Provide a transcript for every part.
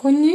可呢？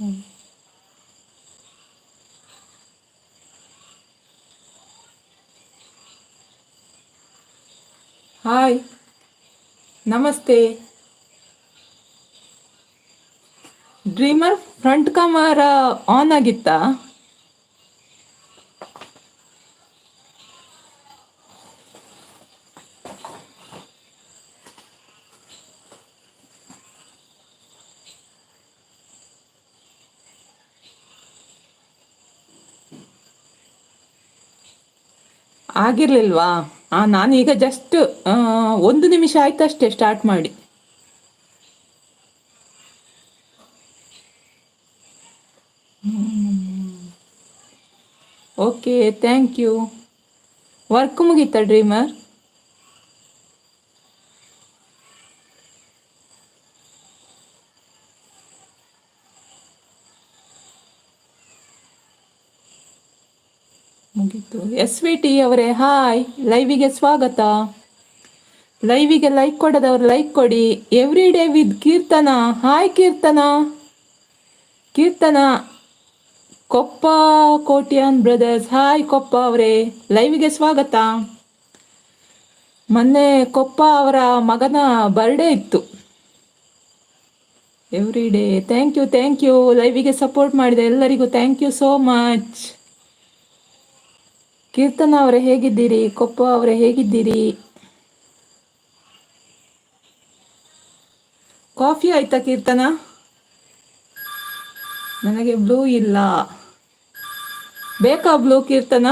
hi. ನಮಸ್ತೆ. Dreamer front camera on ಆಗಿತ್ತಾ? ಆಗಿರ್ಲಿಲ್ವಾ? ಆ ಈಗ ಜಸ್ಟ್ ಒಂದು ನಿಮಿಷ ಆಯ್ತಷ್ಟೇ ಸ್ಟಾರ್ಟ್ ಮಾಡಿ. ಓಕೆ ಥ್ಯಾಂಕ್ ಯು ವರ್ಕ್ ಮುಗೀತಾ ಡ್ರೀಮರ್ ಮುಗೀತು ಎಸ್ ವಿ ಟಿ ಅವರೇ ಹಾಯ್ ಲೈವಿಗೆ ಸ್ವಾಗತ. ಲೈವಿಗೆ ಲೈಕ್ ಕೊಡೋದವ್ರು ಲೈಕ್ ಕೊಡಿ. Every day with Keerthana. Hi Keerthana. Keerthana. Koppa Kotian brothers hi Koppa ಅವರೇ. ಲೈವಿಗೆ ಸ್ವಾಗತ. ಮೊನ್ನೆ ಕೊಪ್ಪ ಅವರ ಮಗನ ಬರ್ಡೇ ಇತ್ತು. Every day thank you thank you ಲೈವಿಗೆ support ಮಾಡಿದೆ ಎಲ್ಲರಿಗೂ thank you so much Keerthana ಅವರೇ ಹೇಗಿದ್ದೀರಿ? ಕೊಪ್ಪ ಅವರೇ ಹೇಗಿದ್ದೀರಿ? ಕಾಫಿ ಆಯ್ತಾ ಕೀರ್ತನ? ನನಗೆ ಬ್ಲೂ ಇಲ್ಲ. ಬೇಕಾ ಬ್ಲೂ ಕೀರ್ತನ?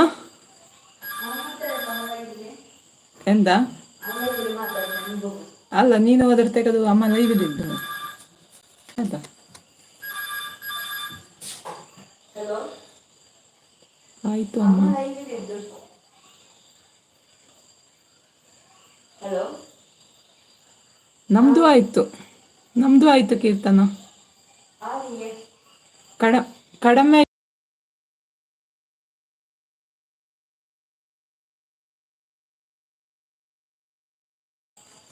ಎಂದ? ಅಲ್ಲ, ನೀನು ಹೋದ್ರೆ ತೆಗೆದು ಅಮ್ಮ ಲೈವ್ ಇದ್ದು ಅಂತ ಆಯ್ತು ಅಮ್ಮ. ನಮ್ದು ಆಯ್ತು. ನಮ್ದು ಆಯ್ತು ಕೀರ್ತನ. ಕಡ ಕಡಿಮೆ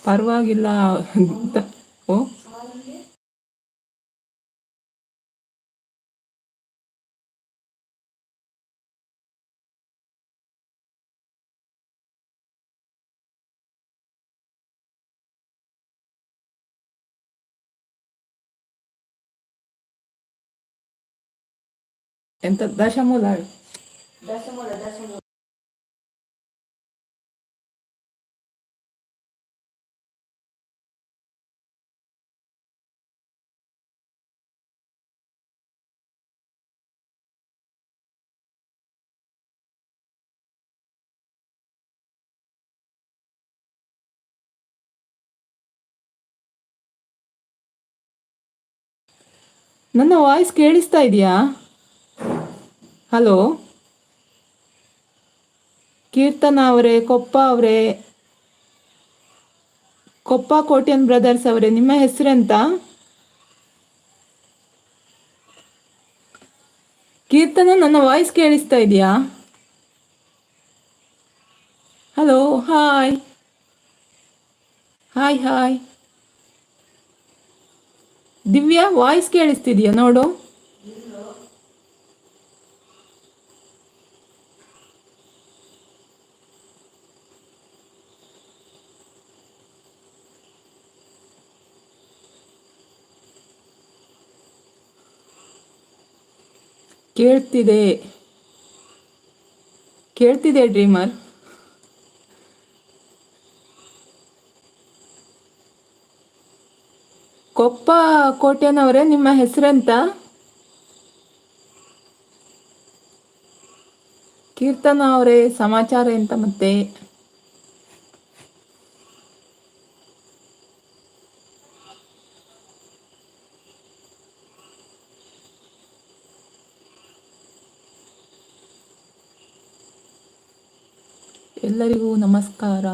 ಪರವಾಗಿಲ್ಲ. ಓ. ಎಂತ ದಶಮೂಲ? ನನ್ನ ವಾಯ್ಸ್ ಕೇಳಿಸ್ತಾ ಇದೆಯಾ? ಹಲೋ? ಕೀರ್ತನ ಅವರೇ, ಕೊಪ್ಪ ಅವರೇ. ಕೊಪ್ಪ ಕೋಟ್ಯನ್ ಬ್ರದರ್ಸ್ ಅವರೇ, ನಿಮ್ಮ ಹೆಸರೆಂತ? ಕೀರ್ತನ, ನನ್ನ ವಾಯ್ಸ್ ಕೇಳಿಸ್ತಾ ಇದೆಯಾ? Hello, hi. Hi hi. Divya, voice ಕೇಳಿಸ್ತಿದ್ಯಾ? ನೋಡು. ಕೇಳ್ತಿದೆ. ಕೇಳ್ತಿದೆ ಡ್ರೀಮರ್. ಕೊಪ್ಪ ಕೋಟೆನವರೇ ನಿಮ್ಮ ಹೆಸರಂತ? ಕೀರ್ತನ ಅವರೇ ಸಮಾಚಾರ ಎಂತ ಮತ್ತೆ? ಎಲ್ಲರಿಗೂ ನಮಸ್ಕಾರ.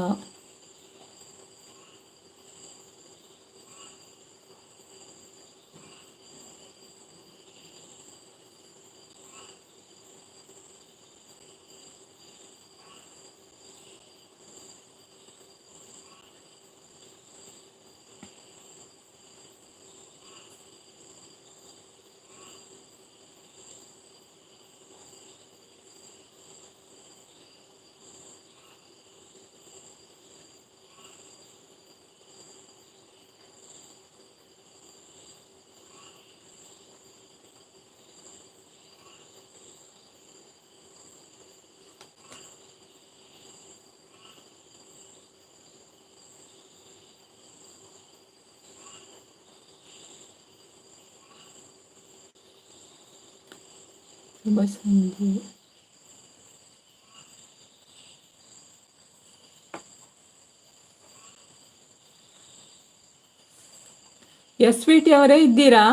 ಎಸ್ ವಿ ಟಿ ಅವರೇ ಇದ್ದೀರಾ?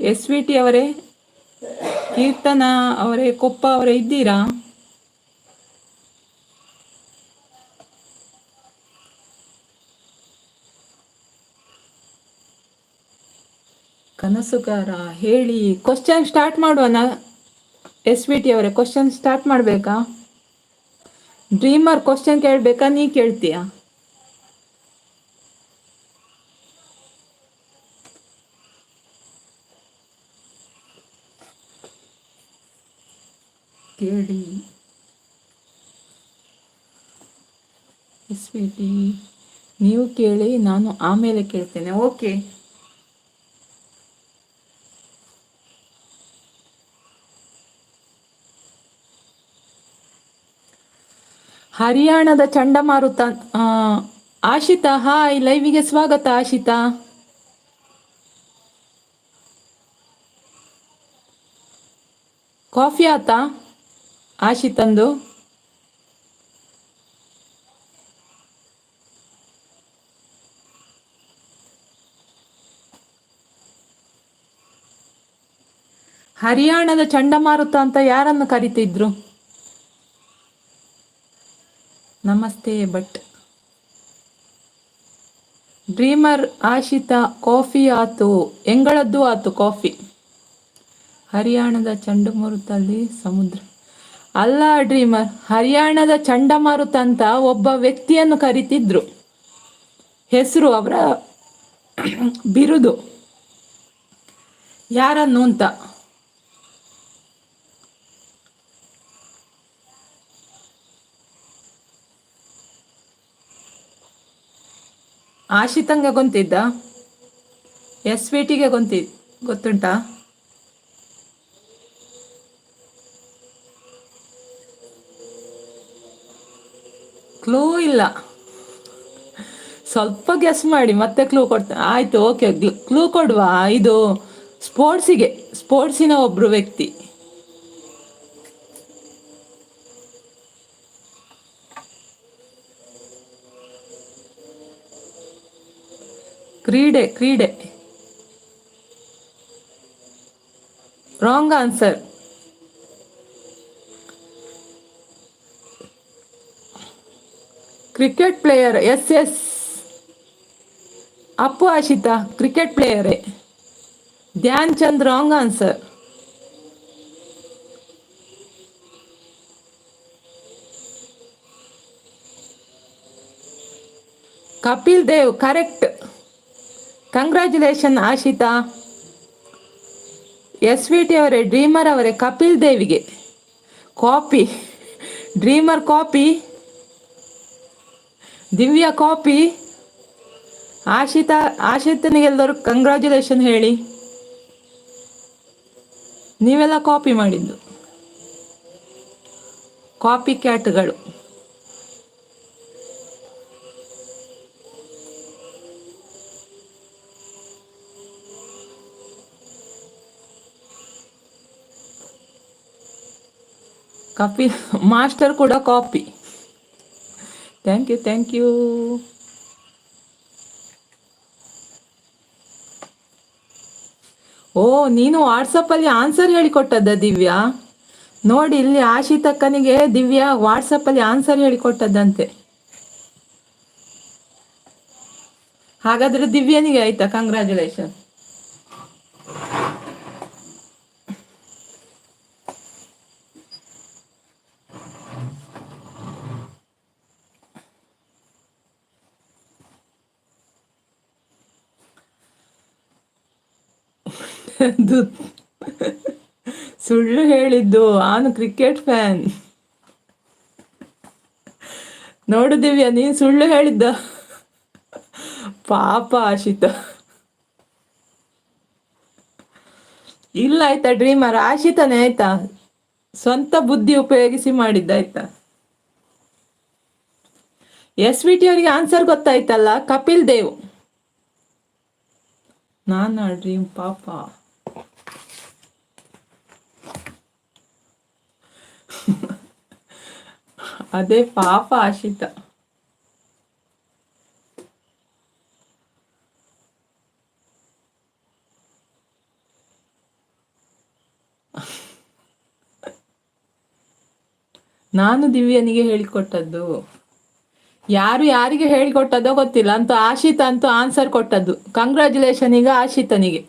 ಎಸ್ ವಿ ಟಿ ಅವರೇ? ಕೀರ್ತನ ಅವರೇ ಕೊಪ್ಪ ಅವರೇ ಇದ್ದೀರಾ? ಕನಸುಗಾರ ಹೇಳಿ ಕ್ವಶನ್ ಸ್ಟಾರ್ಟ್ ಮಾಡುವನ ಎಸ್ ವಿ ಟಿ ಅವರೇ ಕ್ವಶನ್ ಸ್ಟಾರ್ಟ್ ಮಾಡಬೇಕಾ? ಡ್ರೀಮರ್ ಕ್ವಶನ್ ಕೇಳಬೇಕಾ? ನೀ ಕೇಳ್ತೀಯಾ? ಕೇಳಿ. ಎಸ್ ವಿ ಟಿ ನೀವು ಕೇಳಿ, ನಾನು ಆಮೇಲೆ ಕೇಳ್ತೇನೆ. ಓಕೆ ಹರಿಯಾಣದ ಚಂಡಮಾರುತ ಆಶಿತಾ, ಹಾಯ್, ಲೈವಿಗೆ ಸ್ವಾಗತ, ಆಶಿತಾ. ಕಾಫಿ ಆತಾ? ಆಶಿತಂದು ಹರಿಯಾಣದ ಚಂಡಮಾರುತ ಅಂತ ಯಾರನ್ನು ಕರಿತಿದ್ರು? ನಮಸ್ತೆ, ಭಟ್. ಡ್ರೀಮರ್ ಆಶಿತಾ, ಕಾಫಿ ಆತು. ಎಂಗಳದ್ದು ಆತು ಕಾಫಿ. ಹರಿಯಾಣದ ಚಂಡಮಾರುತಲ್ಲಿ ಸಮುದ್ರ. ಅಲ್ಲ ಡ್ರೀಮರ್, ಹರಿಯಾಣದ ಚಂಡಮಾರುತ ಅಂತ ಒಬ್ಬ ವ್ಯಕ್ತಿಯನ್ನು ಕರಿತಿದ್ರು. ಹೆಸರು ಅವರ ಬಿರುದು. ಯಾರನ್ನು ಅಂತ? ಆಶಿತಂಗೆ ಗೊಂತಿದ್ದ ಎಸ್ ವಿ ಟಿಗೆ ಗೊಂತಿ ಗೊತ್ತುಂಟಾ? ಕ್ಲೂ ಇಲ್ಲ. ಸ್ವಲ್ಪ ಗೆಸ್ ಮಾಡಿ, ಮತ್ತೆ ಕ್ಲೂ ಕೊಡ್ತಾ, ಆಯ್ತು ಓಕೆ ಕ್ಲೂ ಕೊಡುವ. ಇದು ಸ್ಪೋರ್ಟ್ಸಿಗೆ ಸ್ಪೋರ್ಟ್ಸಿನ ಒಬ್ರು ವ್ಯಕ್ತಿ. ಕ್ರೀಡೆ ಕ್ರೀಡೆ wrong answer cricket player S S Appu Ashita cricket ಪ್ಲೇಯರೇ Dhyan Chand wrong answer Kapil Dev correct congratulation Ashita S V T ಅವರೇ ಡ್ರೀಮರ್ ಅವರೇ ಕಪಿಲ್ ದೇವಿಗೆ copy dreamer copy Divya copy Ashita ಆಶಿತನಿಗೆಲ್ಲರೂ congratulation ಹೇಳಿ. ನೀವೆಲ್ಲ ಕಾಪಿ ಮಾಡಿದ್ದು. ಕಾಪಿ ಕ್ಯಾಟ್ಗಳು ಕಪಿ master ಕೂಡ copy thank you thank you ಓ, ನೀನು ವಾಟ್ಸಪ್ಪಲ್ಲಿ ಆನ್ಸರ್ ಹೇಳಿಕೊಟ್ಟದ್ದ ದಿವ್ಯಾ? ನೋಡಿ, ಇಲ್ಲಿ ಆಶಿತಕ್ಕನಿಗೆ ದಿವ್ಯಾ ವಾಟ್ಸಪ್ಪಲ್ಲಿ ಆನ್ಸರ್ ಹೇಳಿಕೊಟ್ಟದ್ದಂತೆ. ಹಾಗಾದ್ರೆ ದಿವ್ಯನಿಗೆ ಆಯ್ತಾ? ಕಂಗ್ರ್ಯಾಚುಲೇಷನ್ ಸುಳ್ಳು ಹೇಳಿದ್ದು. ನಾನು ಕ್ರಿಕೆಟ್ ಫ್ಯಾನ್. ನೋಡು ದಿವ್ಯಾ, ನೀನು ಸುಳ್ಳು ಹೇಳಿದ್ದ. ಪಾಪ ಆಶಿತ. ಇಲ್ಲ, ಆಯ್ತಾ, ಡ್ರೀಮರ್? ಆಶಿತನೇ, ಆಯ್ತಾ? ಸ್ವಂತ ಬುದ್ಧಿ ಉಪಯೋಗಿಸಿ ಮಾಡಿದ್ದಾಯ್ತಾ? ಎಸ್ ವಿ ಟಿ ಅವರಿಗೆ ಆನ್ಸರ್ ಗೊತ್ತಾಯ್ತಲ್ಲ, ಕಪಿಲ್ ದೇವ್. ನಾನು ಡ್ರೀಮ್, ಪಾಪ. ಅದೇ ಪಾಪ ಆಶಿತ. ನಾನು ದಿವ್ಯನಿಗೆ ಹೇಳಿಕೊಟ್ಟದ್ದು. ಯಾರು ಯಾರಿಗೆ ಹೇಳಿಕೊಟ್ಟದೋ ಗೊತ್ತಿಲ್ಲ, ಅಂತೂ ಆಶಿತ ಅಂತೂ ಆನ್ಸರ್ ಕೊಟ್ಟದ್ದು. ಕಂಗ್ರ್ಯಾಚುಲೇಷನ್ ಈಗ ಆಶಿತನಿಗೆ.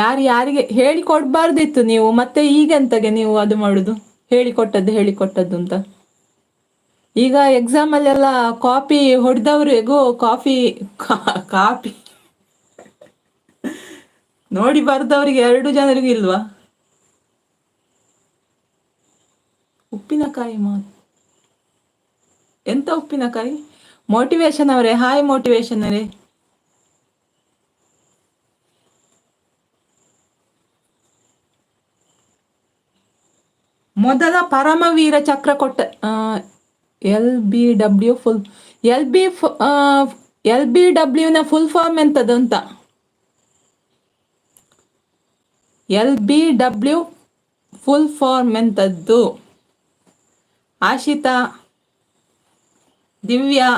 ಯಾರು ಯಾರಿಗೆ ಹೇಳಿ ಕೊಡ್ಬಾರ್ದಿತ್ತು ನೀವು, ಮತ್ತೆ ಈಗೆಂತಗೆ ನೀವು ಅದು ಮಾಡುದು? ಹೇಳಿಕೊಟ್ಟದ್ದು ಹೇಳಿಕೊಟ್ಟದ್ದು ಅಂತ. ಈಗ ಎಕ್ಸಾಮ್ ಅಲ್ಲೆಲ್ಲ ಕಾಪಿ ಹೊಡೆದವ್ರಿಗೂ ಕಾಫಿ ಕಾಪಿ ನೋಡಿ ಬರ್ದವ್ರಿಗೆ ಎರಡು ಜನರಿಗೂ ಇಲ್ವಾ? ಉಪ್ಪಿನಕಾಯಿ ಮಾ ಎಂತ ಉಪ್ಪಿನಕಾಯಿ? ಮೋಟಿವೇಶನ್ ಅವರೇ ಹಾಯ್ ಮೋಟಿವೇಶನ್ ಅವರೇ. ಮೊದಲ ಪರಮವೀರ ಚಕ್ರ ಕೊಟ್ಟ L B W full L B L B ಡಬ್ಲ್ಯೂನ full form ಎಂಥದ್ದು ಅಂತ L B W full form ಎಂಥದ್ದು ಆಶಿತಾ, ದಿವ್ಯಾ,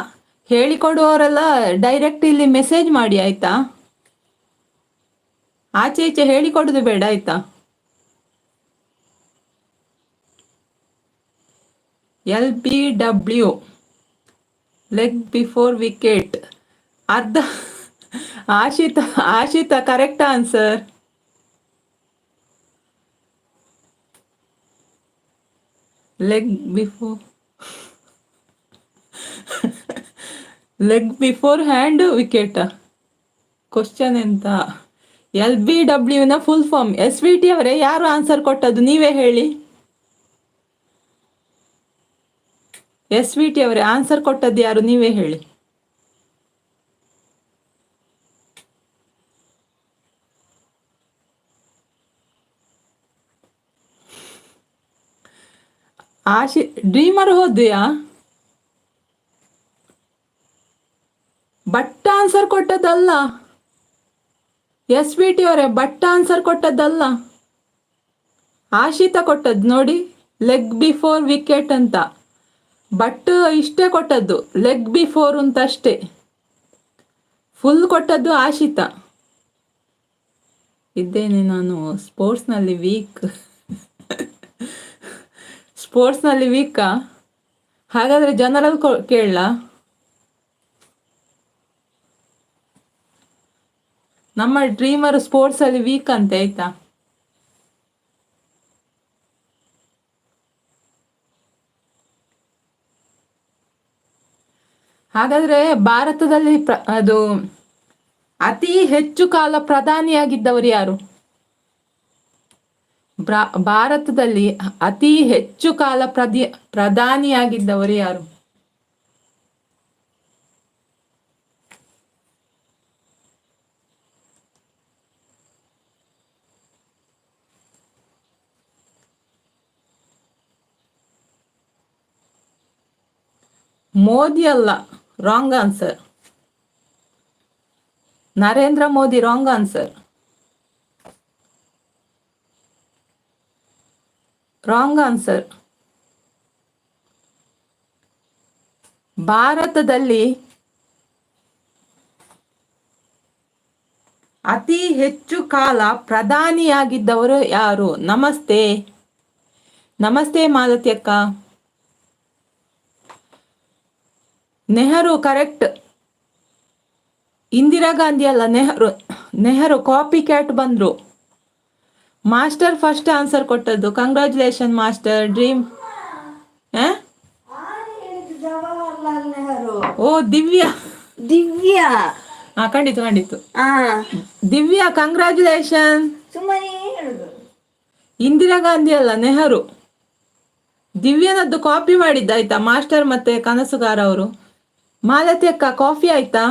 ಹೇಳಿಕೊಡುವವರೆಲ್ಲ ಡೈರೆಕ್ಟ್ ಇಲ್ಲಿ ಮೆಸೇಜ್ ಮಾಡಿ, ಆಯ್ತಾ? ಆಚೆ ಈಚೆ ಹೇಳಿಕೊಡೋದು ಬೇಡ, ಆಯ್ತಾ? L B W. Leg before wicket. ಅರ್ಧ Ashita Ashita, correct answer. Leg before leg before hand wicket. Question ಎಂತ? L B ಡಬ್ಲ್ಯೂನ full form S V T ಅವರೇ ಯಾರು ಆನ್ಸರ್ ಕೊಟ್ಟದ್ದು? ನೀವೇ ಹೇಳಿ. ಎಸ್ ವಿ ಟಿ ಅವರೇ ಆನ್ಸರ್ ಕೊಟ್ಟದ್ದು ಯಾರು ನೀವೇ ಹೇಳಿ. ಆಶಿ, ಡ್ರೀಮರ್ ಹೋದ್ಯಾ? ಬಟ್ ಆನ್ಸರ್ ಕೊಟ್ಟದ್ದಲ್ಲ. ಎಸ್ ವಿ ಟಿ ಅವರೇ, ಬಟ್ಟ ಆನ್ಸರ್ ಕೊಟ್ಟದ್ದಲ್ಲ. ಆಶಿತ ಕೊಟ್ಟದ್ದು ನೋಡಿ ಲೆಗ್ ಬಿಫೋರ್ ವಿಕೆಟ್ ಅಂತ. ಬಟ್ ಇಷ್ಟೇ ಕೊಟ್ಟದ್ದು ಲೆಗ್ ಬಿಫೋರ್ ಅಂತ ಅಷ್ಟೇ ಫುಲ್ ಕೊಟ್ಟದ್ದು ಆಶಿತ. ಇದ್ದೇನೆ ನಾನು ಸ್ಪೋರ್ಟ್ಸ್ನಲ್ಲಿ ವೀಕ್ ಸ್ಪೋರ್ಟ್ಸ್ನಲ್ಲಿ ವೀಕಾ ಹಾಗಾದರೆ ಜನರಲ್ ಕೇಳಲ್ಲ ನಮ್ಮ ಡ್ರೀಮರ್ ಸ್ಪೋರ್ಟ್ಸಲ್ಲಿ ವೀಕ್ ಅಂತ, ಆಯ್ತಾ? ಹಾಗಾದ್ರೆ ಭಾರತದಲ್ಲಿ ಪ್ರ, ಅದು ಅತಿ ಹೆಚ್ಚು ಕಾಲ ಪ್ರಧಾನಿಯಾಗಿದ್ದವರು ಯಾರು? ಭಾರತದಲ್ಲಿ ಅತಿ ಹೆಚ್ಚು ಕಾಲ ಪ್ರದಿ ಪ್ರಧಾನಿಯಾಗಿದ್ದವರು ಯಾರು? ಮೋದಿ ಅಲ್ಲ. Wrong answer Narendra Modi wrong answer wrong answer ಭಾರತದಲ್ಲಿ ಅತಿ ಹೆಚ್ಚು ಕಾಲ ಪ್ರಧಾನಿಯಾಗಿದ್ದವರು ಯಾರು? ನಮಸ್ತೆ. ನಮಸ್ತೆ ಮಾಲತಿ ಅಕ್ಕ. ನೆಹರು ಕರೆಕ್ಟ್. ಇಂದಿರಾ ಗಾಂಧಿ ಅಲ್ಲ ನೆಹರು ನೆಹರು ಕಾಪಿ ಕ್ಯಾಟ್ ಬಂದರು. ಮಾಸ್ಟರ್ ಫಸ್ಟ್ ಆನ್ಸರ್ ಕೊಟ್ಟದ್ದು congratulation master dream oh Divya. Divya. ಹಾ ಖಂಡಿತ ಖಂಡಿತ ದಿವ್ಯಾ ಕಂಗ್ರ್ಯಾಚುಲೇಷನ್ ಇಂದಿರಾ ಗಾಂಧಿ ಅಲ್ಲ ನೆಹರು. ದಿವ್ಯನದ್ದು ಕಾಪಿ ಮಾಡಿದ್ದಾಯ್ತಾ ಮಾಸ್ಟರ್ ಮತ್ತೆ ಕನಸುಗಾರ ಅವರು? ಮಾಲತಿ ಅಕ್ಕ, ಕಾಫಿ ಆಯ್ತಾ?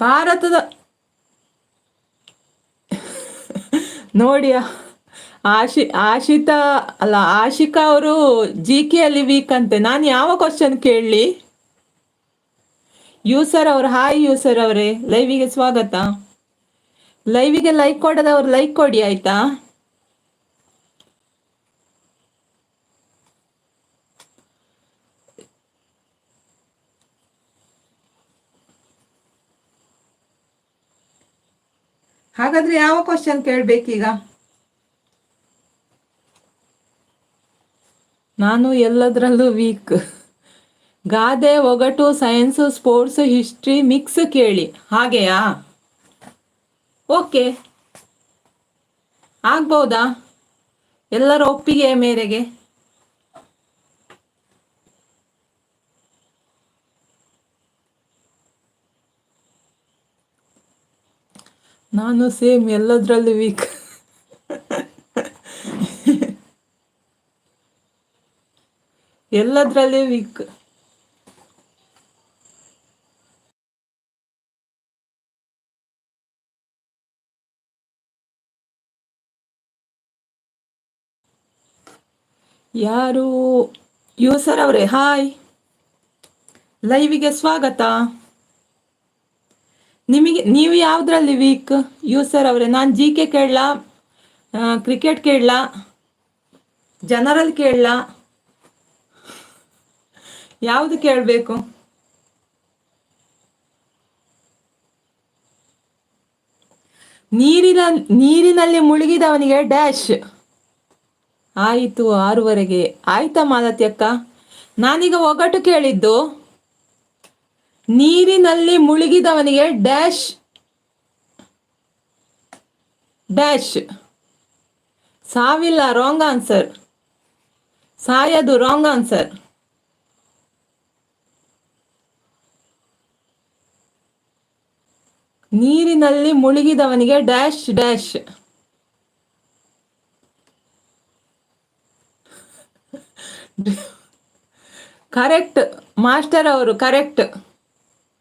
ಭಾರತದ ನೋಡಿಯ? ಆಶಿ, ಆಶಿತಾ, ಅಲ್ಲ, ಆಶಿಕಾ ಅವರು ಜಿ ಕೆ ಅಲ್ಲಿ ವೀಕ್ ಅಂತೆ. ನಾನು ಯಾವ ಕ್ವಶನ್ ಕೇಳಲಿ? ಯೂಸರ್ ಅವ್ರ, ಹಾಯ್ ಯೂಸರ್ ಅವರೇ, ಲೈವಿಗೆ ಸ್ವಾಗತ. ಲೈವಿಗೆ ಲೈಕ್ ಕೊಡೋದವ್ರು ಲೈಕ್ ಕೊಡಿ, ಆಯ್ತಾ? ಹಾಗಾದ್ರೆ ಯಾವ ಕ್ವಶನ್ ಕೇಳ್ಬೇಕೀಗ? ನಾನು ಎಲ್ಲದರಲ್ಲೂ ವೀಕ್ ಗಾದೆ, ಒಗಟು, ಸೈನ್ಸ್, ಸ್ಪೋರ್ಟ್ಸ್, ಹಿಸ್ಟ್ರಿ, ಮಿಕ್ಸ್ ಕೇಳಿ. ಹಾಗೆಯಾ? ಓಕೆ. ಆಗ್ಬೋದಾ? ಎಲ್ಲರ ಒಪ್ಪಿಗೆ ಮೇರೆಗೆ? ನಾನು ಸೇಮ್ ಎಲ್ಲದರಲ್ಲೂ ವೀಕ್ ಎಲ್ಲದರಲ್ಲೇ ವೀಕ್ ಯಾರು? ಯೂಸರ್ ಅವರೇ, ಹಾಯ್. ಲೈವಿಗೆ ಸ್ವಾಗತ. ನಿಮಗೆ, ನೀವು ಯಾವುದ್ರಲ್ಲಿ ವೀಕ್? ಯೂಸರ್ ಅವರೇ, ನಾನು ಜಿ ಕೆ ಕೇಳಲಾ ಕ್ರಿಕೆಟ್ ಕೇಳಲಾ, ಜನರಲ್ ಕೇಳಲಾ. ಯಾವುದು ಕೇಳಬೇಕು? ನೀರಿನ, ನೀರಿನಲ್ಲಿ ಮುಳುಗಿದವನಿಗೆ ಡ್ಯಾಶ್. ಆಯಿತು ಆರೂವರೆಗೆ. ಆಯ್ತಾ ಮಾಲತಿ ಅಕ್ಕ ನಾನೀಗ ಒಗಟು ಕೇಳಿದ್ದು, ನೀರಿನಲ್ಲಿ ಮುಳುಗಿದವನಿಗೆ ಡ್ಯಾಶ್ ಡ್ಯಾಶ್. ಸಾವಿಲ್ಲ, ರಾಂಗ್ ಆನ್ಸರ್. ಸಾಯದು, ರಾಂಗ್ ಆನ್ಸರ್. ನೀರಿನಲ್ಲಿ ಮುಳುಗಿದವನಿಗೆ ಡ್ಯಾಶ್ ಡ್ಯಾಶ್. ಕರೆಕ್ಟ್ ಮಾಸ್ಟರ್ ಅವರು ಕರೆಕ್ಟ್